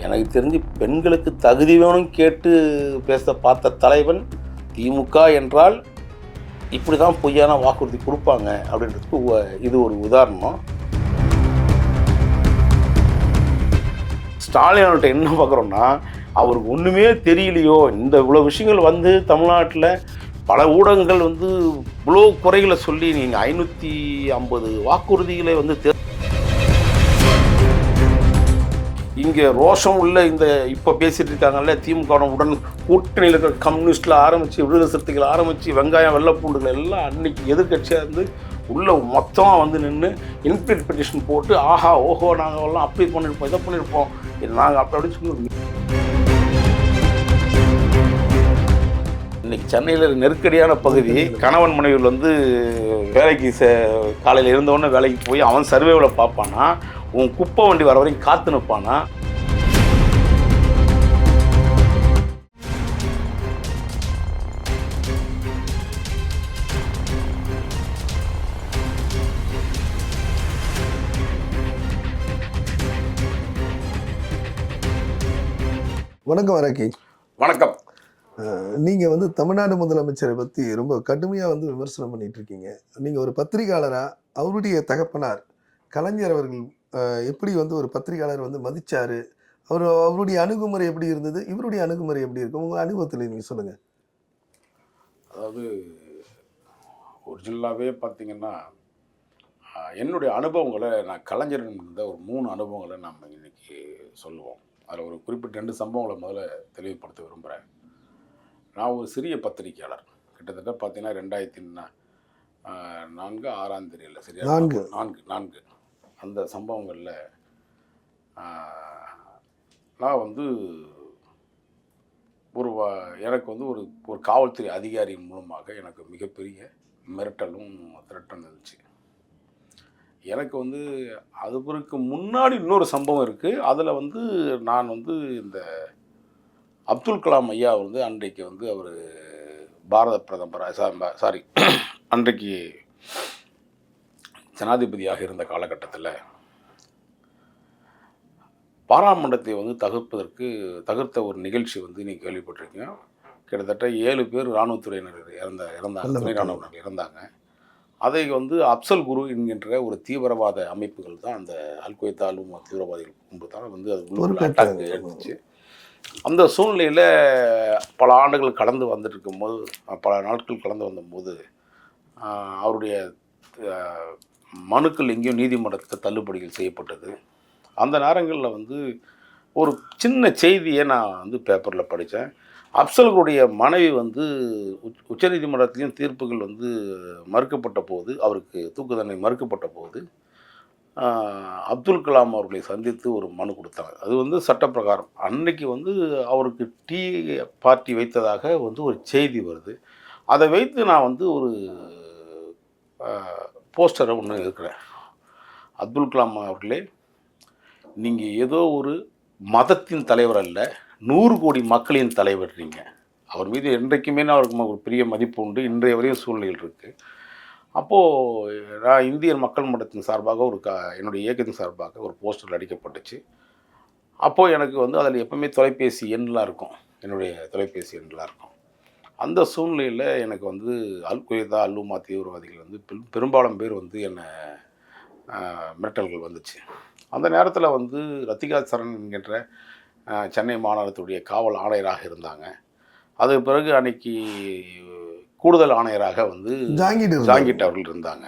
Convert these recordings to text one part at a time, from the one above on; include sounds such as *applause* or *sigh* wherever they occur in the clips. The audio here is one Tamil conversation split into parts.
எனக்கு தெரிஞ்சு பெண்களுக்கு தகுதி வேணும் கேட்டு பேச பார்த்த தலைவன் திமுக என்றால் இப்படி தான் பொய்யான வாக்குறுதி கொடுப்பாங்க அப்படின்றதுக்கு இது ஒரு உதாரணம். ஸ்டாலின்கிட்ட என்ன பார்க்குறோம்னா அவருக்கு ஒன்றுமே தெரியலையோ இந்த இவ்வளோ விஷயங்கள் வந்து தமிழ்நாட்டில் பல ஊடகங்கள் வந்து இவ்வளோ குறைகளை சொல்லி நீங்கள் ஐநூற்றி ஐம்பது வாக்குறுதிகளை வந்து இங்கே ரோஷம் உள்ள இந்த இப்போ பேசிட்டு இருக்காங்கல்ல திமுக உடன் கூட்டணியில் இருக்கிற கம்யூனிஸ்டில் ஆரம்பித்து விடுதலை சிறுத்தைகள் ஆரம்பித்து வெங்காயம் வெள்ளப்பூண்டுகள் எல்லாம் அன்னைக்கு எதிர்க்கட்சியாக இருந்து உள்ள மொத்தமாக வந்து நின்று இன்பிட் பெட்டிஷன் போட்டு ஆஹா ஓஹோ நாங்கள் எல்லாம் அப்படி பண்ணியிருப்போம் இதை பண்ணியிருப்போம் நாங்கள் அப்படி அப்படின்னு சொல்லி இன்னைக்கு சென்னையில் நெருக்கடியான பகுதி. கணவன் மனைவிகள் வந்து வேலைக்கு சே காலையில் இருந்தவொடனே வேலைக்கு போய் அவன் சர்வேவில் பார்ப்பானா? உன் குப்பை வண்டி வர வரைக்கும் காத்து நிற்பானா வணக்கம் வரக்கி வணக்கம். நீங்கள் வந்து தமிழ்நாடு முதலமைச்சரை பற்றி ரொம்ப கடுமையாக வந்து விமர்சனம் பண்ணிட்டு இருக்கீங்க நீங்கள் ஒரு பத்திரிகையாளராக அவருடைய தகப்பனார் கலைஞர் அவர்கள் எப்படி வந்து ஒரு பத்திரிகையாளர் வந்து மதித்தார் அவர் அவருடைய அணுகுமுறை எப்படி இருந்தது? இவருடைய அணுகுமுறை எப்படி இருக்கும்? உங்கள் அனுபவத்தில் நீங்கள் சொல்லுங்கள் அதாவது ஒரிஜினலாகவே பார்த்தீங்கன்னா என்னுடைய அனுபவங்களை நான் கலைஞர் இருந்த ஒரு மூணு அனுபவங்களை நம்ம இன்னைக்கு சொல்லுவோம். அதில் ஒரு குறிப்பிட்ட ரெண்டு சம்பவங்களை முதல்ல தெளிவுபடுத்த விரும்புகிறேன் நான் ஒரு சிறிய பத்திரிக்கையாளர் கிட்டத்தட்ட பார்த்தீங்கன்னா ரெண்டாயிரத்தி நான்கு ஆறாம் தெரியல சரியா? நான்கு. நான்கு நான்கு. அந்த சம்பவங்களில் நான் வந்து ஒரு எனக்கு வந்து ஒரு ஒரு காவல்துறை அதிகாரி மூலமாக எனக்கு மிகப்பெரிய மிரட்டலும் திரட்டும் இருந்துச்சு. எனக்கு வந்து அதுக்கு முன்னாடி இன்னொரு சம்பவம் இருக்குது அதில் வந்து நான் வந்து இந்த அப்துல் கலாம் ஐயா வந்து அன்றைக்கு வந்து அவர் பாரத பிரதமர் சாரி *clears throat* அன்றைக்கு ஜனாதிபதியாக இருந்த காலகட்டத்தில் பாராளுமன்றத்தை வந்து தகர்ப்பதற்கு தகர்த்த ஒரு நிகழ்ச்சி வந்து நீங்கள் கேள்விப்பட்டிருக்கீங்க. கிட்டத்தட்ட ஏழு பேர் இராணுவத்துறையினர் இறந்த இறந்தாங்க துணை இராணுவர்கள் இறந்தாங்க. அதை வந்து அப்சல் குரு என்கின்ற ஒரு தீவிரவாத அமைப்புகள் தான் அந்த அல் கொய்தா அலும் தீவிரவாதிகள் கும்பல் தான் வந்து அது எடுத்துச்சு. அந்த சூழ்நிலையில் பல ஆண்டுகள் கடந்து வந்துட்டு இருக்கும்போது பல நாட்கள் கடந்து வந்தபோது அவருடைய மனுக்கள் எங்கேயும் நீதிமன்றத்துக்கு தள்ளுபடிகள் செய்யப்பட்டது. அந்த நேரங்களில் வந்து ஒரு சின்ன செய்தியை நான் வந்து பேப்பரில் படித்தேன். அப்சல்களுடைய மனைவி வந்து உச்ச உச்சநீதிமன்றத்திலையும் தீர்ப்புகள் வந்து மறுக்கப்பட்ட போது அவருக்கு தூக்கு தண்டனை மறுக்கப்பட்ட போது அப்துல் கலாம் அவர்களை சந்தித்து ஒரு மனு கொடுத்தாங்க. அது வந்து சட்டப்பிரகாரம். அன்னைக்கு வந்து அவருக்கு டீ பார்ட்டி வைத்ததாக வந்து ஒரு செய்தி வருது. அதை வைத்து நான் வந்து ஒரு போஸ்டரை ஒன்று இருக்கிறேன். அப்துல் கலாம் அவர்களே நீங்கள் ஏதோ ஒரு மதத்தின் தலைவர் அல்ல நூறு கோடி மக்களின் தலைவர் நீங்கள் அவர் மீது என்றைக்குமே நான் அவருக்கு ஒரு பெரிய மதிப்பு உண்டு. இன்றைய வரையும் சூழ்நிலைகள் இருக்குது அப்போது நான் இந்தியன் மக்கள் மன்றத்தின் சார்பாக ஒரு க என்னுடைய இயக்கத்தின் சார்பாக ஒரு போஸ்டர் அடிக்கப்பட்டுச்சு. அப்போது எனக்கு வந்து அதில் எப்பவுமே தொலைபேசி எண்லாம் இருக்கும். என்னுடைய தொலைபேசி எண்லாம் இருக்கும். அந்த சூழ்நிலையில் எனக்கு வந்து அல் குயதா அல்லுமா தீவிரவாதிகள் வந்து பெரும் பெரும்பாலும் பேர் வந்து என்னை மிரட்டல்கள் வந்துச்சு. அந்த நேரத்தில் வந்து ரத்திகா சரண் என்கின்ற சென்னை மாநகரத்துடைய காவல் ஆணையராக இருந்தாங்க. அதுக்கு பிறகு அன்னைக்கு கூடுதல் ஆணையராக வந்து ஜாங்கிட். ஜாங்கிட் அவர்கள் இருந்தாங்க.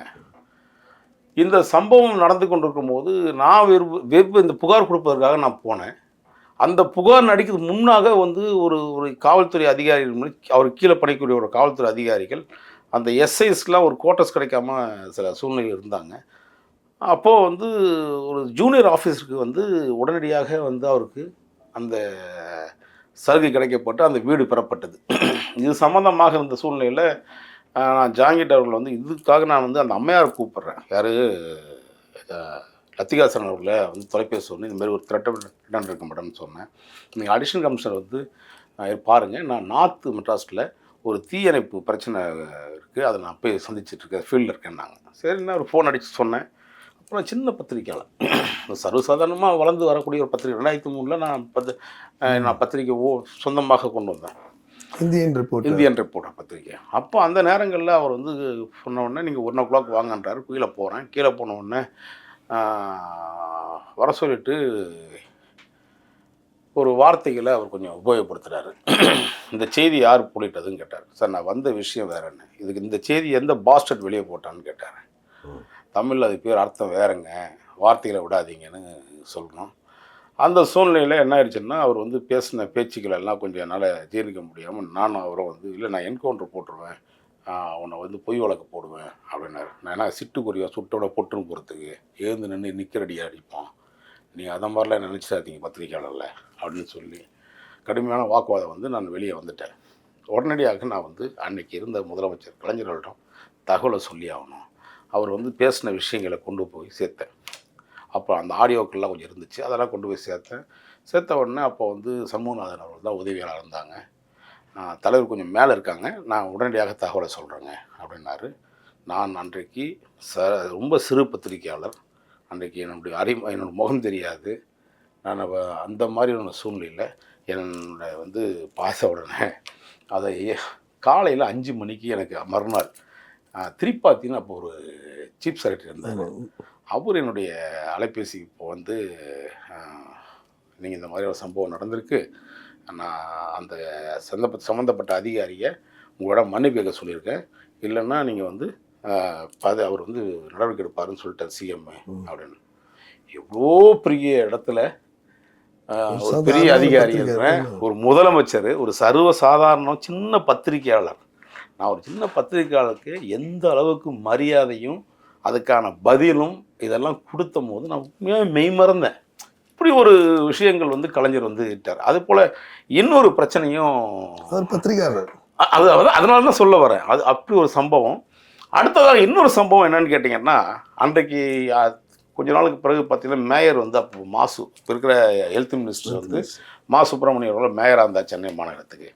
இந்த சம்பவம் நடந்து கொண்டிருக்கும் போது நான் வெறுப்பு வெறுப்பு இந்த புகார் கொடுப்பதற்காக நான் போனேன். அந்த புகார் நடிக்கிறதுக்கு முன்னாக வந்து ஒரு ஒரு காவல்துறை அதிகாரிகள் அவருக்கு கீழே பணிக்கூடிய ஒரு காவல்துறை அதிகாரிகள் அந்த எஸ்ஐஸ்க்கெலாம் ஒரு கோட்டஸ் கிடைக்காம சில சூழ்நிலை இருந்தாங்க. அப்போது வந்து ஒரு ஜூனியர் ஆஃபீஸருக்கு வந்து உடனடியாக வந்து அவருக்கு அந்த சலுகை கிடைக்கப்பட்டு அந்த வீடு பெறப்பட்டது. இது சம்மந்தமாக இருந்த சூழ்நிலையில் நான் ஜாங்கிட் அவர்கள் வந்து இதுக்காக நான் வந்து அந்த அம்மையாரை கூப்பிட்றேன். யார்? லத்திகாசன் அவர்களை வந்து தொலைபேசி ஒன்று இந்தமாதிரி ஒரு த்ரெட்டை ரிட்டர்ன் இருக்க மாட்டேன்னு சொன்னேன். நீங்கள் அடிஷனல் கமிஷனர் வந்து பாருங்கள் நான் நார்த்து மெட்ராஸில் ஒரு தீயணைப்பு பிரச்சனை இருக்குது அதை நான் போய் சந்திச்சிட்டு இருக்கேன். ஃபீல்டில் இருக்கேன்னாங்க. சரி நான் ஒரு ஃபோன் அடித்து சொன்னேன். அப்புறம் சின்ன பத்திரிக்கையாளர். சர்வசாதாரணமாக வளர்ந்து வரக்கூடிய ஒரு பத்திரிக்கை. ரெண்டாயிரத்தி மூணில் நான் பத்து நான் பத்திரிக்கை ஓ சொந்தமாக கொண்டு வந்தேன். இந்தியன் ரிப்போர்ட் இந்தியன் ரிப்போர்ட்டர் பத்திரிக்கை. அப்போ அந்த நேரங்களில் அவர் வந்து சொன்ன உடனே நீங்கள் ஒன் ஓ கிளாக் வாங்கன்றாரு. கீழே போகிறேன் கீழே போன உடனே வர சொல்லிட்டு ஒரு வார்த்தைகளை அவர் கொஞ்சம் உபயோகப்படுத்துகிறாரு இந்த செய்தி யார் புள்ளிட்டதுன்னு கேட்டார். சார் நான் வந்த விஷயம் வேற என்ன? இதுக்கு இந்த செய்தி எந்த பாஸ்டர்ட் வெளியே போட்டான்னு கேட்டார். தமிழில் அது பேர் அர்த்தம் வேறங்க. வார்த்தைகளை விடாதீங்கன்னு சொல்லணும் அந்த சூழ்நிலையில் என்ன ஆயிடுச்சுன்னா அவர் வந்து பேசின பேச்சுக்கள் எல்லாம் கொஞ்சம் என்னால் ஜீர்ணிக்க முடியாமல் நானும் அவரும் வந்து இல்லை நான் என்கவுண்டர் போட்டுருவேன். அவனை உன்னை வந்து பொய் வழக்கு போடுவேன் அப்படின்னாரு. நான் என்ன சிட்டுக்குருவியா சுட்டோட பொட்டுன்னு போகிறதுக்கு எழுந்து நின்று நிற்கிறடியாக அடிப்போம் நீங்கள் அதை மாதிரிலாம் நினச்சிடாதீங்க பத்திரிக்கையாளரில் அப்படின்னு சொல்லி கடுமையான வாக்குவாதம் வந்து நான் வெளியே வந்துட்டேன். உடனடியாக நான் வந்து அன்னைக்கு இருந்த முதலமைச்சர் கலைஞர்களிடம் தகவலை சொல்லி ஆகணும். அவர் வந்து பேசின விஷயங்களை கொண்டு போய் சேர்த்தேன். அப்போ அந்த ஆடியோக்கள்லாம் கொஞ்சம் இருந்துச்சு. அதெல்லாம் கொண்டு போய் சேர்த்தேன். சேர்த்த உடனே அப்போ வந்து சண்முகநாதன் அவர்கள் தான் உதவியாளர் இருந்தாங்க. தலைவர் கொஞ்சம் மேலே இருக்காங்க. நான் உடனடியாக தகவலை சொல்கிறேங்க அப்படின்னாரு. நான் அன்றைக்கு ச ரொம்ப சிறு பத்திரிகையாளர். அன்றைக்கு என்னுடைய அறி என்னோட முகம் தெரியாது. நான் அந்த மாதிரியான சூழ்நிலையில் என்னோட வந்து பாச உடனே அதை காலையில் அஞ்சு மணிக்கு எனக்கு மறுநாள் திரிப்பாத்தின்னு அப்போ ஒரு சீஃப் செக்ரட்டரி இருந்தார். அவர் என்னுடைய அலைபேசி இப்போ வந்து நீங்கள் இந்த மாதிரி ஒரு சம்பவம் நடந்திருக்கு. நான் அந்த சந்தப்ப சம்மந்தப்பட்ட அதிகாரியை உங்களோட மன்னிப்பு கேட்க சொல்லியிருக்கேன். இல்லைன்னா நீங்கள் வந்து அது அவர் வந்து நடவடிக்கை எடுப்பாருன்னு சொல்லிட்டார் சிஎம் அப்படின்னு. எவ்வளோ பெரிய இடத்துல ஒரு பெரிய அதிகாரி. இருக்கிறேன் ஒரு முதலமைச்சர் ஒரு சர்வ சாதாரண சின்ன பத்திரிகையாளர் நான் ஒரு சின்ன பத்திரிகையாளருக்கு எந்த அளவுக்கு மரியாதையும் அதுக்கான பதிலும் இதெல்லாம் கொடுத்த போது நான் உண்மையாக மெய்மறந்தேன் இப்படி ஒரு விஷயங்கள் வந்து கலைஞர் வந்து இட்டார் அது போல் இன்னொரு பிரச்சனையும் பத்திரிகையாளர். அது அது- அதனால தான் சொல்ல வரேன். அது அப்படி ஒரு சம்பவம். அடுத்ததாக இன்னொரு சம்பவம் என்னன்னு கேட்டிங்கன்னா அன்றைக்கு கொஞ்ச நாளுக்கு பிறகு பார்த்தீங்கன்னா மேயர் வந்து அப்போ மாசு இப்ப இருக்கிற ஹெல்த் மினிஸ்டர் வந்து மா சுப்பிரமணியம் அவர்கள் மேயராக இருந்தார் சென்னை மாநகரத்துக்கு.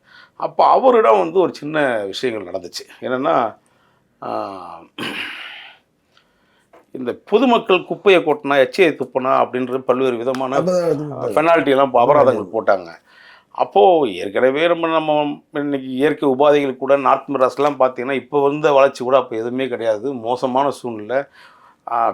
அப்போ அவரிடம் வந்து ஒரு சின்ன விஷயங்கள் நடந்துச்சு. என்னென்னா இந்த பொதுமக்கள் குப்பையை கொட்டினா எச்சையை துப்புனா அப்படின்ற பல்வேறு விதமான அப்பதான் பெனால்ட்டி எல்லாம் அபராதங்கள் போட்டாங்க. அப்போது ஏற்கனவே நம்ம நம்ம இன்னைக்கு இயற்கை உபாதைகள் கூட நார்த் மெட்ராஸ்லாம் பார்த்தீங்கன்னா இப்போ வந்த வளர்ச்சி கூட அப்போ எதுவுமே கிடையாது. மோசமான சூழ்நிலை.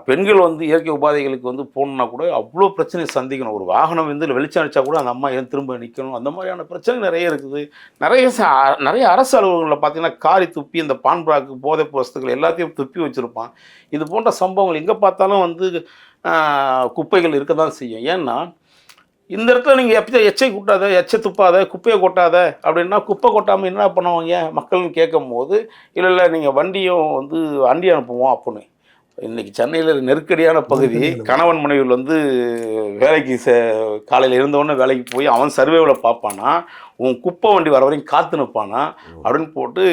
பெண்கள் வந்து இயற்கை உபாதைகளுக்கு வந்து போகணுன்னா கூட அவ்வளோ பிரச்சனை சந்திக்கணும். ஒரு வாகனம் வந்து வெளிச்சம் அடித்தா கூட அந்த அம்மா ஏன் திரும்ப நிற்கணும் அந்த மாதிரியான பிரச்சனை நிறைய இருக்குது. நிறைய ச- நிறைய அரசு அலுவலகங்களில் பார்த்தீங்கன்னா காரி துப்பி இந்த பான்பராக்கு போதைப் வஸ்துக்கள் எல்லாத்தையும் துப்பி வச்சுருப்பான். இது போன்ற சம்பவங்கள் எங்கே பார்த்தாலும் வந்து குப்பைகள் இருக்க தான் செய்யும். ஏன்னா இந்த இடத்துல நீங்கள் எப்போ எச்சை கூட்டாத எச்சை துப்பாத குப்பையை கொட்டாத அப்படின்னா குப்பை கொட்டாமல் என்ன பண்ணுவாங்க மக்கள்னு கேட்கும் போது இல்லை இல்லை நீங்கள் வண்டியும் வந்து வண்டி அனுப்புவோம் அப்படின்னு. இன்னைக்கு சென்னையில் நெருக்கடியான பகுதி கணவன் மனைவியில் வந்து வேலைக்கு சே காலையில் இருந்தவொடனே வேலைக்கு போய் அவன் சர்வேவில் பார்ப்பானா உன் குப்பை வண்டி வர வரைக்கும் காத்து நிற்பானா அப்படின்னு போட்டு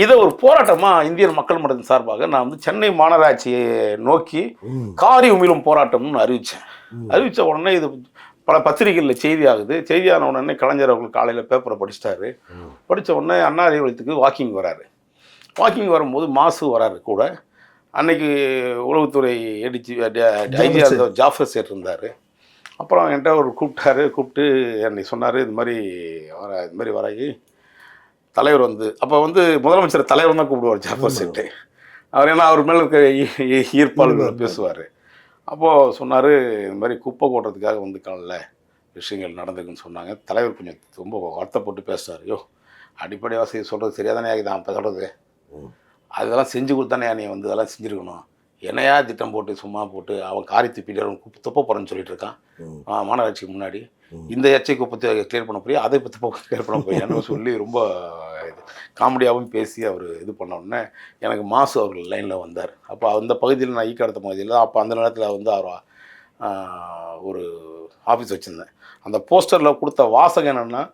இதை ஒரு போராட்டமாக இந்தியன் மக்கள் மன்றத்தின் சார்பாக நான் வந்து சென்னை மாநகராட்சியை நோக்கி. காரி உமிழும் போராட்டம்னு அறிவித்தேன். அறிவித்த உடனே இது பல பத்திரிகைகளில் செய்தி ஆகுது. செய்தியான உடனே கலைஞர் அவர்கள் காலையில் பேப்பரை படிச்சிட்டாரு. படித்த உடனே அண்ணா அறிவுலத்துக்கு வாக்கிங் வராரு. வாக்கிங் வரும்போது மாசு வராரு கூட. அன்னைக்கு உளவுத்துறை ஏடிஜி ஐஜி ஜாஃபர் சேட் இருந்தார். அப்புறம் என்கிட்ட அவர் கூப்பிட்டாரு கூப்பிட்டு என்னை சொன்னார் இது மாதிரி வர இது மாதிரி வராகி தலைவர் வந்து அப்போ வந்து முதலமைச்சர் தலைவர் தான் கூப்பிடுவார் ஜாஃபர் சேட்டு அவர் ஏன்னா அவர் மேலே இருக்க ஈ- ஈ- ஈர்ப்பால் பேசுவார். அப்போது சொன்னார் இது மாதிரி குப்பை கொட்டுறதுக்காக வந்து காலைல விஷயங்கள் நடந்திருக்குன்னு சொன்னாங்க. தலைவர் கொஞ்சம் ரொம்ப வருத்தப்பட்டு பேசுனார் ஐயோ அடிப்படை வசதி சொல்கிறது சரியாக தானே ஆகுது இப்போ சொல்கிறது. அதெல்லாம் செஞ்சு கொடுத்தானே நீ வந்து அதெல்லாம் செஞ்சுருக்கணும். என்னையா திட்டம் போட்டு சும்மா போட்டு அவன் காரி துப்பிட்டு துப்ப போகிறேன்னு சொல்லிட்டு இருக்கான். மாநகராட்சிக்கு முன்னாடி. இந்த எச்சை குப்பத்தை கிளியர் பண்ண போய் அதை பற்றி கிளியர் பண்ண போய் சொல்லி ரொம்ப இது காமெடியாகவும் பேசி அவர் இது பண்ண உடனே எனக்கு மாசு அவர்கள் லைனில் வந்தார். அப்போ அந்த பகுதியில் நான் ஈக்காடத்த பகுதியில் அப்போ அந்த நேரத்தில் வந்து அவர் ஒரு ஆஃபீஸ் வச்சுருந்தேன். அந்த போஸ்டரில் கொடுத்த வாசகம் என்னென்னா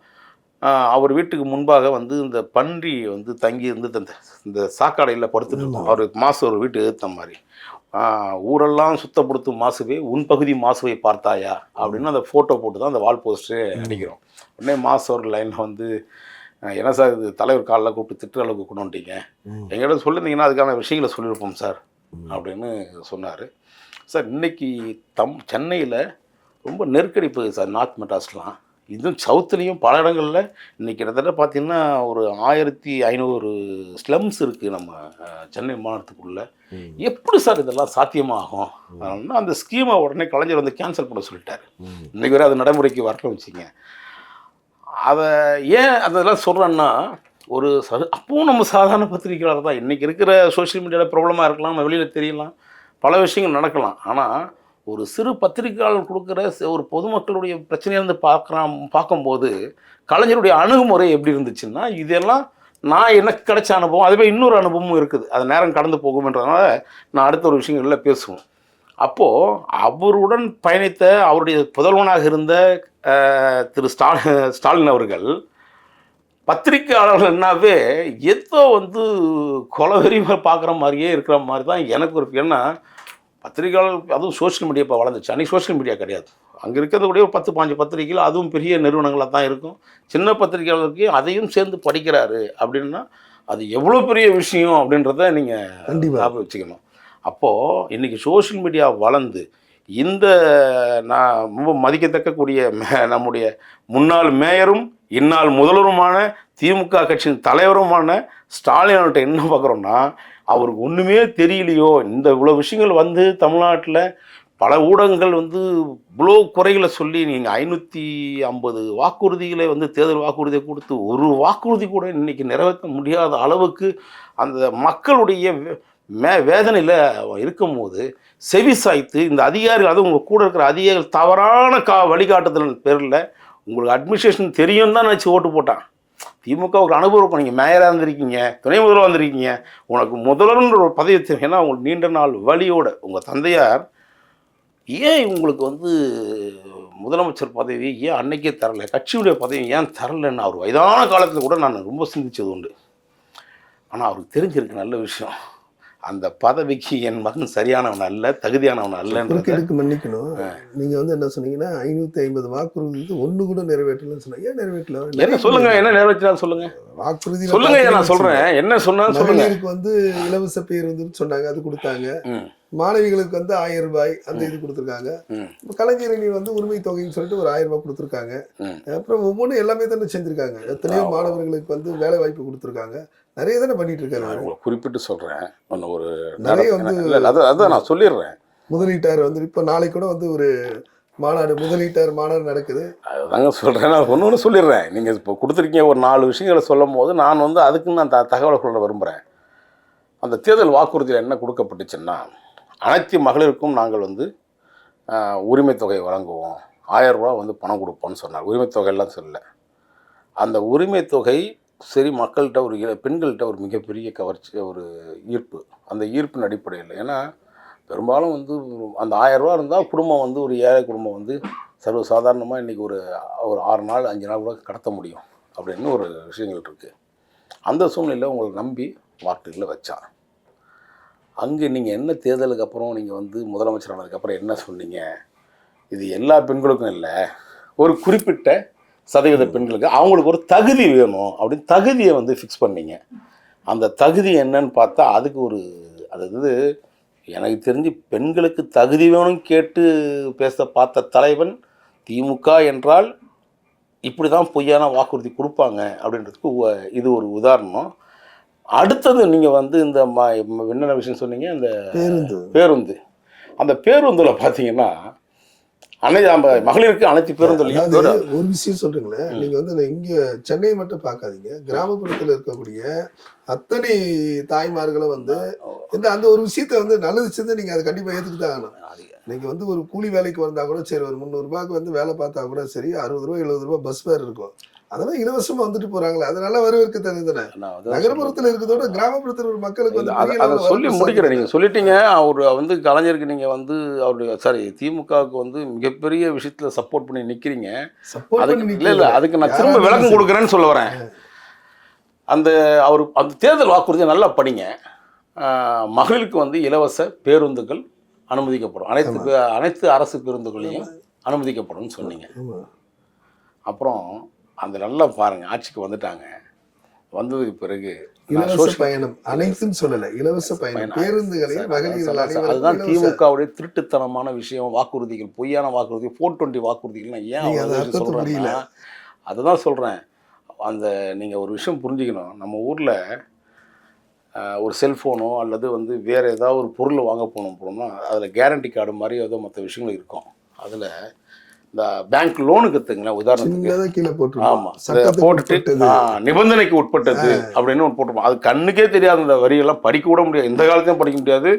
அவர் வீட்டுக்கு முன்பாக வந்து இந்த பன்றி வந்து தங்கி இருந்து இந்த இந்த சாக்காடையில் படுத்துட்டு இருக்கும் அவர் மாசு ஒரு வீட்டு எதிர்த்த மாதிரி. ஊரெல்லாம் சுத்தப்படுத்தும் மாசுவே உன் பகுதி மாசுவை பார்த்தாயா? அப்படின்னு அந்த ஃபோட்டோ போட்டு தான் அந்த வால் போஸ்டரே அடிக்கிறோம் உடனே மாசு ஒரு லைனில் வந்து என்ன சார் இது தலைவர் காலில் கூப்பிட்டு திட்டுற அளவுக்கு கொண்டு வந்துட்டீங்க. எங்கிட்ட சொல்லியிருந்தீங்கன்னா அதுக்கான விஷயங்களை சொல்லியிருப்போம் சார். அப்படின்னு சொன்னார். சார் இன்னைக்கு தம் சென்னையில் ரொம்ப நெருக்கடி போகுது சார் நார்த் மெட்ராஸ்லாம். இதுவும் சவுத்துலேயும் பல இடங்களில் இன்னைக்கு கிட்டத்தட்ட பார்த்தீங்கன்னா ஒரு ஆயிரத்தி ஐநூறு ஸ்லம்ஸ் இருக்குது நம்ம சென்னை மாநிலத்துக்குள்ள. எப்படி சார் இதெல்லாம் சாத்தியமாகும்? அதனால அந்த ஸ்கீமை உடனே கலைஞர் வந்து கேன்சல் பண்ண சொல்லிட்டாரு. இன்னைக்கு வரை அது நடைமுறைக்கு வரல வச்சுங்க அதை ஏன் அதெல்லாம் சொல்கிறேன்னா ஒரு ச அப்பவும் நம்ம சாதாரண பத்திரிகையாளர் தான். இன்றைக்கி இருக்கிற சோஷியல் மீடியாவில் ப்ராப்ளமாக இருக்கலாம் நம்ம வெளியில் தெரியலாம். பல விஷயங்கள் நடக்கலாம். ஆனால் ஒரு சிறு பத்திரிகையாளர் கொடுக்குற ஒரு பொதுமக்களுடைய பிரச்சனையிலேருந்து பார்க்குறான் பார்க்கும்போது கலைஞருடைய அணுகுமுறை எப்படி இருந்துச்சுன்னா இதெல்லாம் நான் எனக்கு கிடைச்ச அனுபவம் அதுவே இன்னொரு அனுபவமும் இருக்குது. அது நேரம் கடந்து போகும்ன்றதுனால நான் அடுத்த ஒரு விஷயங்களில் பேசுவோம். அப்போது அவருடன் பயணித்த அவருடைய புதல்வனாக இருந்த திரு ஸ்டாலின் ஸ்டாலின் அவர்கள் பத்திரிக்கையாளர்கள்னாவே ஏதோ வந்து கொலவெறி பார்க்குற மாதிரியே இருக்கிற மாதிரி தான் எனக்கு ஒரு ஏன்னா பத்திரிக்கையாளர் அதுவும் சோஷியல் மீடியா இப்போ வளர்ந்துச்சு. அன்றைக்கி சோஷியல் மீடியா கிடையாது. அங்கே இருக்கிறது கூட ஒரு பத்து பாஞ்சு பத்திரிக்கைகள் அதுவும் பெரிய நிறுவனங்களாக தான் இருக்கும். சின்ன பத்திரிக்கையாளருக்கு அதையும் சேர்ந்து படிக்கிறாரு அப்படின்னா அது எவ்வளோ பெரிய விஷயம் அப்படின்றத நீங்கள் கண்டிப்பா. ஞாபகம் வச்சுக்கணும். அப்போது இன்றைக்கி சோஷியல் மீடியா வளர்ந்து இந்த நான் ரொம்ப மதிக்கத்தக்கக்கூடிய மே- நம்முடைய முன்னாள் மேயரும் இந்நாள் முதல்வருமான திமுக கட்சியின் தலைவருமான ஸ்டாலின் அவர்கிட்ட என்ன பார்க்குறோம்னா அவருக்கு ஒன்றுமே தெரியலையோ? இந்த இவ்வளோ விஷயங்கள் வந்து தமிழ்நாட்டில் பல ஊடகங்கள் வந்து இவ்வளோ குறைகளை சொல்லி நீங்கள் ஐநூற்றி ஐம்பது வாக்குறுதிகளை வந்து தேர்தல் வாக்குறுதியை கொடுத்து ஒரு வாக்குறுதி கூட இன்றைக்கி நிறைவேற்ற முடியாத அளவுக்கு அந்த மக்களுடைய மே வேதனையில் இருக்கும்போது செவி சாய்த்து இந்த அதிகாரிகள் அதுவும் உங்கள் கூட இருக்கிற அதிகாரிகள் தவறான கா வழிகாட்டுதல் பேரில் உங்களுக்கு அட்மினிஸ்ட்ரேஷன் தெரியும் தான் நினச்சி ஓட்டு போட்டான். திமுக ஒரு அனுபவம் இருக்கும். நீங்கள் மேயராக இருந்திருக்கீங்க துணை முதல்வர் இருந்திருக்கீங்க. உனக்கு முதல்வர்ன்ற ஒரு பதவி தெரியும் ஏன்னா உங்களுக்கு நீண்ட நாள் வழியோட உங்கள் தந்தையார் ஏன் உங்களுக்கு வந்து முதலமைச்சர் பதவி ஏன் அன்னைக்கே தரல? கட்சியுடைய பதவி ஏன் தரலன்னு அவர் வயதான காலத்தில் கூட நான் ரொம்ப சிந்திச்சது உண்டு. ஆனால் அவருக்கு தெரிஞ்சிருக்கு நல்ல விஷயம். அந்த பதவிக்கு என் மகன் சரியானவன் அல்ல தகுதியானவன் குறுக்கெடுக்கு மன்னிக்கணும். நீங்க வந்து என்ன சொன்னீங்கன்னா ஐநூத்தி ஐம்பது வாக்குறுதி ஒண்ணு கூட நிறைவேற்றலன்னு சொன்னாங்க ஏன் நிறைவேற்றல? என்ன சொல்லுங்க என்ன நிறைவேற்றினா சொல்லுங்க. வாக்குறுதி சொல்லுங்க நான் சொல்றேன். என்ன சொன்னா சொல்லுங்க. வந்து இலவச பேருந்துன்னு சொன்னாங்க அது கொடுத்தாங்க. மாணவிகளுக்கு வந்து ஆயிரம் ரூபாய் அந்த இது கொடுத்துருக்காங்க. கலைஞரணி வந்து உரிமை தொகைன்னு சொல்லிட்டு ஒரு ஆயிரம் ரூபாய் கொடுத்துருக்காங்க. அப்புறம் ஒவ்வொன்றும் எல்லாமே தானே செஞ்சிருக்காங்க எத்தனையோ. மாணவர்களுக்கு வந்து வேலை வாய்ப்பு கொடுத்துருக்காங்க. நிறைய தானே பண்ணிட்டு இருக்காரு குறிப்பிட்டு சொல்றேன். ஒன்று ஒரு நிறைய வந்து- அதான் நான் சொல்லிடுறேன். முதலீட்டார் வந்து இப்ப நாளைக்கு கூட வந்து ஒரு மாநாடு முதலீட்டார் மாநாடு நடக்குது. அதுதாங்க சொல்கிறேன் நான் ஒன்று ஒன்று சொல்லிடுறேன். நீங்கள் இப்போ கொடுத்துருக்கீங்க ஒரு நாலு விஷயங்களை சொல்லும் போது நான் வந்து அதுக்கு நான் த தகவலை சொல்ல விரும்புகிறேன் அந்த தேர்தல் வாக்குறுதியில் என்ன கொடுக்கப்பட்டுச்சுன்னா அனைத்து மகளிருக்கும் நாங்கள் வந்து ஆஹ், உரிமைத் தொகை வழங்குவோம். ஆயிரம் ரூபா வந்து பணம் கொடுப்போம்னு சொன்னார். உரிமைத் தொகையெல்லாம் சொல்லல. அந்த உரிமைத் தொகை சரி மக்கள்கிட்ட ஒரு பெண்கள்கிட்ட ஒரு மிகப்பெரிய கவர்ச்சி ஒரு ஈர்ப்பு. அந்த ஈர்ப்பின் அடிப்படையில். ஏன்னா பெரும்பாலும் வந்து அந்த ஆயரூவா இருந்தால் குடும்பம் வந்து ஒரு ஏழை குடும்பம் வந்து சர்வசாதாரணமாக இன்றைக்கி ஒரு ஒரு ஆறு நாள் அஞ்சு நாள் கூட கடத்த முடியும் அப்படின்னு ஒரு விஷயங்கள் இருக்குது அந்த சூழ்நிலையில் உங்களை நம்பி வாக்குகளை வச்சான். அங்கே நீங்கள் என்ன தேர்தலுக்கு அப்புறம் நீங்கள் வந்து முதலமைச்சர் ஆனதுக்கப்புறம் என்ன சொன்னீங்க? இது எல்லா பெண்களுக்கும் இல்லை. ஒரு குறிப்பிட்ட சதவீத பெண்களுக்கு அவங்களுக்கு ஒரு தகுதி வேணும் அப்படின்னு தகுதியை வந்து ஃபிக்ஸ் பண்ணீங்க. அந்த தகுதி என்னன்னு பார்த்தா அதுக்கு ஒரு அதாவது எனக்கு தெரிஞ்சு பெண்களுக்கு தகுதி வேணும் கேட்டு பேச பார்த்த தலைவன் திமுக என்றால் இப்படி தான் பொய்யான வாக்குறுதி கொடுப்பாங்க அப்படின்றதுக்கு இது ஒரு உதாரணம். அடுத்தது நீங்கள் வந்து இந்த என்னென்ன விஷயம் சொன்னீங்க? இந்த பேருந்து. பேருந்து. அந்த பேருந்தில் பார்த்தீங்கன்னா அனை நம்ம மகளிருக்கு அனைத்து பேருந்துலையும் ஒரு விஷயம் சொல்றீங்களே நீங்க வந்து இங்க சென்னை மட்டும் பார்க்காதீங்க. கிராமப்புறத்துல இருக்கக்கூடிய அத்தனை தாய்மார்களும் வந்து இந்த அந்த ஒரு விஷயத்த வந்து நல்லது செஞ்சு நீங்க அதை கண்டிப்பா ஏத்துக்கிட்டு தான் ஆகணும் நீங்க வந்து ஒரு கூலி வேலைக்கு வந்தா கூட சரி ஒரு முந்நூறு ரூபாய்க்கு வந்து வேலை பார்த்தா கூட சரி அறுபது ரூபாய் எழுபது ரூபாய் பஸ் ஃபேர் இருக்கும். அதெல்லாம் இலவசமா வந்துட்டு போறாங்களே அதனால வரவேற்க அதான் நகர்ப்புறத்துல இருக்கிறதோட கிராமப்புறத்துல ஒரு மக்களுக்கு வந்து அதை சொல்லி முடிக்கிறேன். நீங்கள் சொல்லிட்டீங்க அவர் வந்து கலைஞருக்கு நீங்கள் வந்து அவருடைய சாரி திமுகவுக்கு வந்து மிகப்பெரிய விஷயத்தில் சப்போர்ட் பண்ணி அதுக்கு பண்ணி இல்லை. அதுக்கு நான் திரும்ப விளக்கம். கொடுக்குறேன்னு சொல்ல வரேன். அந்த அவர் அந்த தேர்தல் வாக்குறுதியை நல்லா படிங்க. மகளிருக்கு வந்து இலவச பேருந்துகள் அனுமதிக்கப்படும். அனைத்து அனைத்து அரசு பேருந்துகளையும் அனுமதிக்கப்படும் சொன்னீங்க. அப்புறம் அந்த நல்லா பாருங்க ஆட்சிக்கு வந்துட்டாங்க. வந்ததுக்கு பிறகு இலவச பயணம் அனைத்தும் சொல்லல. இலவச பயணம். சார், அதுதான் திமுகவுடைய திருட்டுத்தனமான விஷயம். வாக்குறுதிகள் பொய்யான வாக்குறுதி ஃபோர் டுவெண்ட்டி வாக்குறுதிகள். ஏன் நீங்க அந்த அவ்வளவு அர்த்தத்தை அந்த நீங்க ஒரு விஷயம் புரிஞ்சுக்கணும். நம்ம ஊர்ல ஒரு செல்ஃபோனோ அல்லது வந்து வேற ஏதாவது ஒரு பொருள் வாங்க போனோம் போனோம்னா அதில் கேரண்டி கார்டு மாதிரி ஏதோ மற்ற விஷயங்கள் இருக்கும். அதில் இந்த பேங்க் லோனுக்கு எடுத்துங்களேன் உதாரணத்துக்கு. சின்னதா கீழே ஆமா. போட்டுருவோம் இதை சட்டத்துக்கு போட்டுட்டு நிபந்தனைக்கு உட்பட்டது அப்படின்னு ஒன்று போட்டுருப்போம் அது கண்ணுக்கே தெரியாது அந்த வரியெல்லாம் படிக்க கூட முடியாது. இந்த காலத்தையும் படிக்க முடியாது.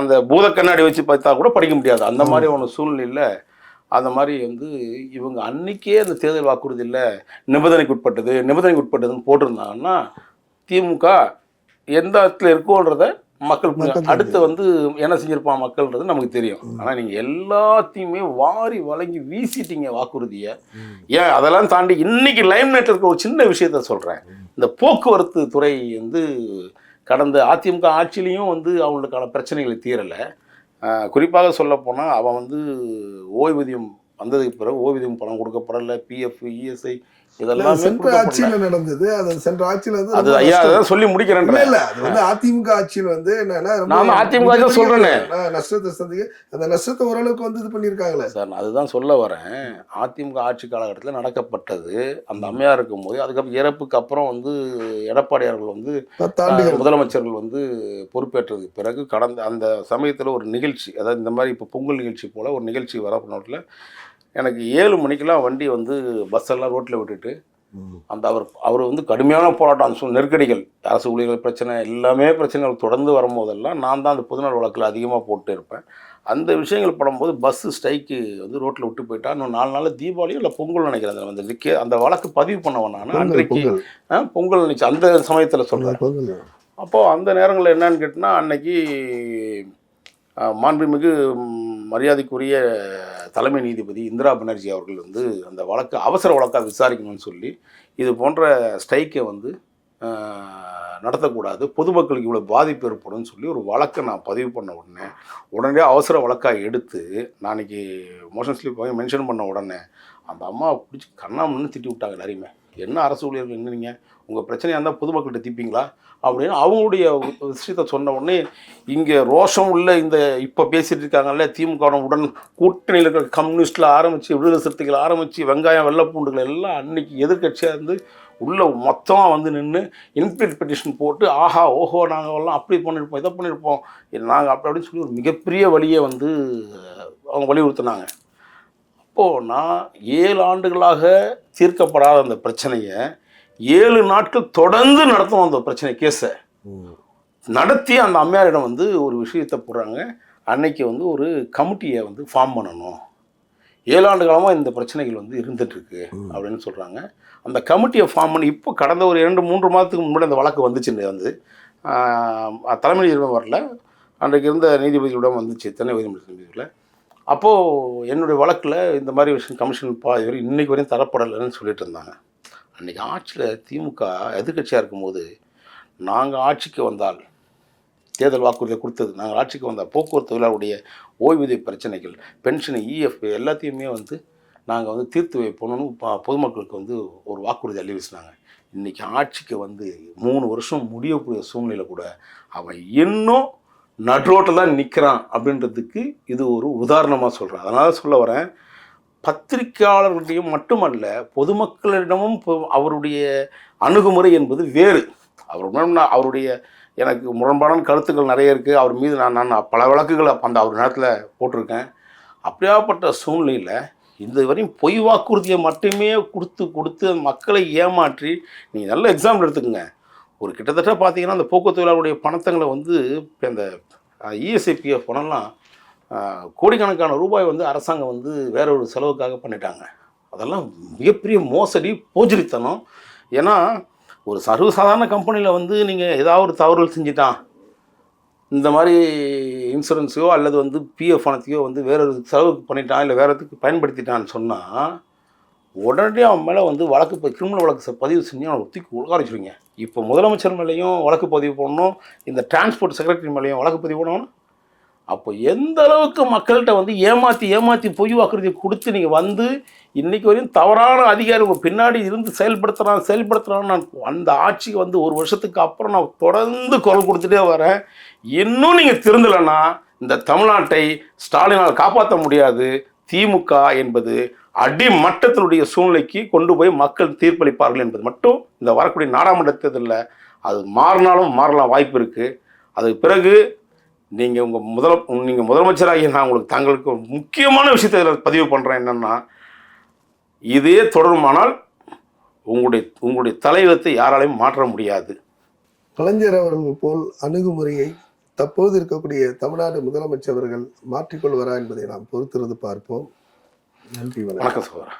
அந்த பூத கண்ணாடி வச்சு பார்த்தா கூட படிக்க முடியாது. அந்த மாதிரி ஒன்று சூழ்நிலையில் அந்த மாதிரி வந்து இவங்க அன்னைக்கே அந்த தேர்தல் வாக்குறுதியில் நிபந்தனைக்கு உட்பட்டது நிபந்தனைக்கு உட்பட்டதுன்னு போட்டிருந்தாங்கன்னா திமுக எந்த இடத்துல இருக்கோன்றத மக்கள் அடுத்து வந்து என்ன செஞ்சிருப்பான் மக்கள்ன்றது நமக்கு தெரியும். ஆனால் நீங்கள் எல்லாத்தையுமே வாரி வழங்கி வீசிட்டீங்க வாக்குறுதியை. ஏன்? அதெல்லாம் தாண்டி இன்னைக்கு லைம் நெட்டில் இருக்க ஒரு சின்ன விஷயத்த சொல்கிறேன் இந்த போக்குவரத்து துறை வந்து கடந்த அதிமுக ஆட்சியிலையும் வந்து அவங்களுக்கான பிரச்சனைகளை தீரலை. குறிப்பாக சொல்லப்போனால் அவன் வந்து ஓய்வூதியம் வந்ததுக்கு பிறகு ஓய்வூதியம் பணம் கொடுக்கப்படலை பிஎஃப் இஎஸ்ஐ இதெல்லாமே சென்ற ஆட்சியில நடந்தது. அது சென்ற ஆட்சியில வந்து அது ஐயா. அதான் சொல்லி முடிக்கிறேன் இல்ல அது வந்து அதிமுக ஆட்சியில் வந்து என்னன்னா நான் அதிமுக மிகப்பெரிய சொல்றேனே. நஷ்டத்தை சந்திக்க அந்த நஷ்டத்தை ஓரளவுக்கு வந்து இது பண்ணிருக்காங்களே சார் நான் அதுதான் சொல்ல வரேன். அதிமுக ஆட்சி காலகட்டத்தில் நடக்கப்பட்டது. அந்த அம்மையார் இருக்கும்போது அதுக்கப்புறம் இறப்புக்கு அப்புறம் வந்து எடப்பாடியார்கள் வந்து பத்தாண்டுகள். ஆஹ், முதலமைச்சர்கள் வந்து பொறுப்பேற்றதுக்கு பிறகு கடந்த அந்த சமயத்தில் ஒரு நிகழ்ச்சி அதாவது இந்த மாதிரி இப்போ பொங்கல் நிகழ்ச்சி போல் ஒரு நிகழ்ச்சி வரப்போனோட்டில் எனக்கு ஏழு மணிக்கெல்லாம் வண்டி வந்து பஸ் எல்லாம் ரோட்டில் விட்டுட்டு அந்த அவர் அவர் வந்து கடுமையான போராட்டம். அந்த நெருக்கடிகள் அரசு ஊழியர்கள் பிரச்சனை எல்லாமே பிரச்சனைகள் தொடர்ந்து வரும்போதெல்லாம் நான் தான் அந்த பொதுநல வழக்கில் அதிகமாக போட்டு இருப்பேன். அந்த விஷயங்கள் படும்போது பஸ்ஸு ஸ்ட்ரைக்கு வந்து ரோட்டில் விட்டு போயிட்டா இன்னும் நாலு நாள் தீபாவளியும் இல்லை பொங்கல் நினைக்கிறேன் அதில். வந்து அந்த வழக்கு பதிவு பண்ணவன் நான். அன்றைக்கு பொங்கல். நினைச்சு அந்த சமயத்தில் சொல்கிறேன் அப்போது அந்த நேரங்களில் என்னன்னு கேட்டினா அன்னைக்கு மாண்புமிகு மரியாதைக்குரிய தலைமை நீதிபதி இந்திரா பானர்ஜி அவர்கள் வந்து அந்த வழக்கு அவசர வழக்காக விசாரிக்கணும்னு சொல்லி இது போன்ற ஸ்ட்ரைக்கை வந்து நடத்தக்கூடாது. பொதுமக்களுக்கு இவ்வளோ பாதிப்பு ஏற்படும்னு சொல்லி ஒரு வழக்கை நான் பதிவு பண்ண உடனே உடனே அவசர வழக்காக எடுத்து நான் மோஷன் ஸ்லிப் வாங்கி மென்ஷன் பண்ண உடனே அந்த அம்மாவை பிடிச்சி கண்ணாமன்னு திட்டி விட்டாங்க எல்லாரையுமே. என்ன அரசு ஊழியர்கள் என்ன நீங்கள் உங்கள் பிரச்சனையாக இருந்தால் பொதுமக்கள்கிட்ட தீப்பீங்களா அப்படின்னு அவங்களுடைய விஷயத்த சொன்ன உடனே இங்கே ரோஷம் உள்ள இந்த இப்போ பேசிகிட்டு இருக்காங்கல்ல திமுக உடன் கூட்டணியில் இருக்கிற கம்யூனிஸ்டில் ஆரம்பித்து விடுதலை சிறுத்தைகள் ஆரம்பித்து வெங்காயம் வெள்ளப்பூண்டுகள் எல்லாம் அன்னைக்கு எதிர்க்கட்சியாக இருந்து உள்ள மொத்தமாக வந்து நின்று இன்பிளிட் பெட்டிஷன் போட்டு ஆஹா ஓஹோ நாங்கள் எல்லாம் அப்படி பண்ணியிருப்போம் இதை பண்ணியிருப்போம் நாங்கள் அப்படி அப்படின்னு சொல்லி ஒரு மிகப்பெரிய வழியை வந்து அவங்க வலியுறுத்தினாங்க. அப்போது நான் ஏழு ஆண்டுகளாக தீர்க்கப்படாத அந்த பிரச்சனையை ஏழு நாட்கள் தொடர்ந்து நடத்தணும் அந்த பிரச்சனை கேஸை நடத்தி அந்த அம்மையாரிடம் வந்து ஒரு விஷயத்தை போடுறாங்க. அன்னைக்கு வந்து ஒரு கமிட்டியை வந்து ஃபார்ம் பண்ணணும். ஏழு ஆண்டு காலமாக இந்த பிரச்சனைகள் வந்து இருந்துகிட்ருக்கு அப்படின்னு சொல்கிறாங்க அந்த கமிட்டியை ஃபார்ம் பண்ணி இப்போ கடந்த ஒரு இரண்டு மூன்று மாதத்துக்கு முன்னாடி அந்த வழக்கு வந்துச்சுன்னு வந்து தலைமை நீதிபதியிடம் வரல. அன்றைக்கு இருந்த நீதிபதியிடம் வந்துச்சு சென்னை உயர்நீதிமன்ற நீதிபதியில் அப்போது என்னுடைய வழக்கில் இந்த மாதிரி விஷயம் கமிஷன் பா இது வரையும் வரையும் தரப்படலைன்னு சொல்லிட்டு இருந்தாங்க. அன்றைக்கி ஆட்சியில் திமுக எதிர்க்கட்சியாக இருக்கும்போது நாங்கள் ஆட்சிக்கு வந்தால் தேர்தல் வாக்குறுதியை கொடுத்தது நாங்கள் ஆட்சிக்கு வந்தால் போக்குவரத்து தொழிலாளருடைய ஓய்வூதிய பிரச்சனைகள் பென்ஷன் இஎஃப் எல்லாத்தையுமே வந்து நாங்கள் வந்து தீர்த்து வைப்போம்னு பொதுமக்களுக்கு வந்து ஒரு வாக்குறுதி அள்ளி வீசினாங்க இன்றைக்கி ஆட்சிக்கு வந்து மூணு வருஷம் முடியக்கூடிய சூழ்நிலையில் கூட அவன் இன்னும் நடுரோட்டில் தான் நிற்கிறான் அப்படின்றதுக்கு இது ஒரு உதாரணமாக சொல்கிறேன் அதனால் சொல்ல வரேன். பத்திரிகையாளர்களையும் மட்டுமல்ல பொதுமக்களிடமும் அவருடைய அணுகுமுறை என்பது வேறு. அவர் நான் அவருடைய எனக்கு முரண்பாடான கருத்துக்கள் நிறைய இருக்குது அவர் மீது நான் நான் பல வழக்குகளை அந்த அவர் நேரத்தில் போட்டிருக்கேன். அப்படியாப்பட்ட சூழ்நிலையில் இது வரையும் பொய் வாக்குறுதியை மட்டுமே கொடுத்து கொடுத்து அந்த மக்களை ஏமாற்றி நீங்கள் நல்ல எக்ஸாம்பிள் எடுத்துக்கோங்க. ஒரு கிட்டத்தட்ட பார்த்தீங்கன்னா அந்த போக்குவரத்து தொழிலாளருடைய பணத்தங்களை வந்து இப்போ இந்த இஎஸ்ஐபிஎஃப் பணம்லாம் கோடிக்கணக்கான ரூபாய் வந்து அரசாங்கம் வந்து வேற ஒரு செலவுக்காக பண்ணிட்டாங்க. அதெல்லாம் மிகப்பெரிய மோசடி போஜரித்தனம். ஏன்னா ஒரு சர்வசாதாரண கம்பெனியில் வந்து நீங்கள் ஏதாவது ஒரு தவறுகள் செஞ்சிட்டான் இந்த மாதிரி இன்சூரன்ஸையோ அல்லது வந்து பிஎஃப் பணத்தையோ வந்து வேற ஒரு செலவுக்கு பண்ணிட்டான் இல்லை வேறு இதுக்கு பயன்படுத்திட்டான்னு சொன்னால் உடனடியாக அவன் மேலே வந்து வழக்கு கிரிமினல் வழக்கு பதிவு செஞ்சு அவனை ஒத்திக்கு உட்கார வச்சுருவீங்க. இப்போ முதலமைச்சர் மேலேயும் வழக்கு பதிவு பண்ணணும் இந்த டிரான்ஸ்போர்ட் செக்ரட்டரி மேலேயும் வழக்கு பதிவு பண்ணணும். அப்போ எந்த அளவுக்கு மக்கள்கிட்ட வந்து ஏமாற்றி ஏமாற்றி பொய் வாக்குறுதி கொடுத்து நீங்கள் வந்து இன்றைக்கி வரையும் தவறான அதிகாரி பின்னாடி இருந்து செயல்படுத்துகிறான் செயல்படுத்துகிறான்னு நான் அந்த ஆட்சிக்கு வந்து ஒரு வருஷத்துக்கு அப்புறம் நான் தொடர்ந்து குரல் கொடுத்துட்டே வரேன். இன்னும் நீங்கள் திருந்தலைன்னா இந்த தமிழ்நாட்டை ஸ்டாலினால் காப்பாற்ற முடியாது. திமுக என்பது அடிமட்டத்தினுடைய சூழ்நிலைக்கு கொண்டு போய் மக்கள் தீர்ப்பளிப்பார்கள் என்பது மட்டும் இந்த வரக்கூடிய நாடாளுமன்ற தேர்தலில் அது மாறினாலும் மாறலாம் வாய்ப்பு இருக்குது அதுக்கு பிறகு நீங்கள் உங்கள் முதல நீங்கள் முதலமைச்சராகி நான் உங்களுக்கு தங்களுக்கு முக்கியமான விஷயத்தை இதில் பதிவு பண்ணுறேன் என்னென்னா இதே தொடருமானால் உங்களுடைய உங்களுடைய தலைவத்தை யாராலையும் மாற்ற முடியாது. கலைஞர் அவர்கள் போல் அணுகுமுறையை தற்போது இருக்கக்கூடிய தமிழ்நாடு முதலமைச்சர் அவர்கள் மாற்றிக்கொள்வாரா என்பதை நாம் பொறுத்திருந்து பார்ப்போம். நன்றி வணக்கம். சோதரா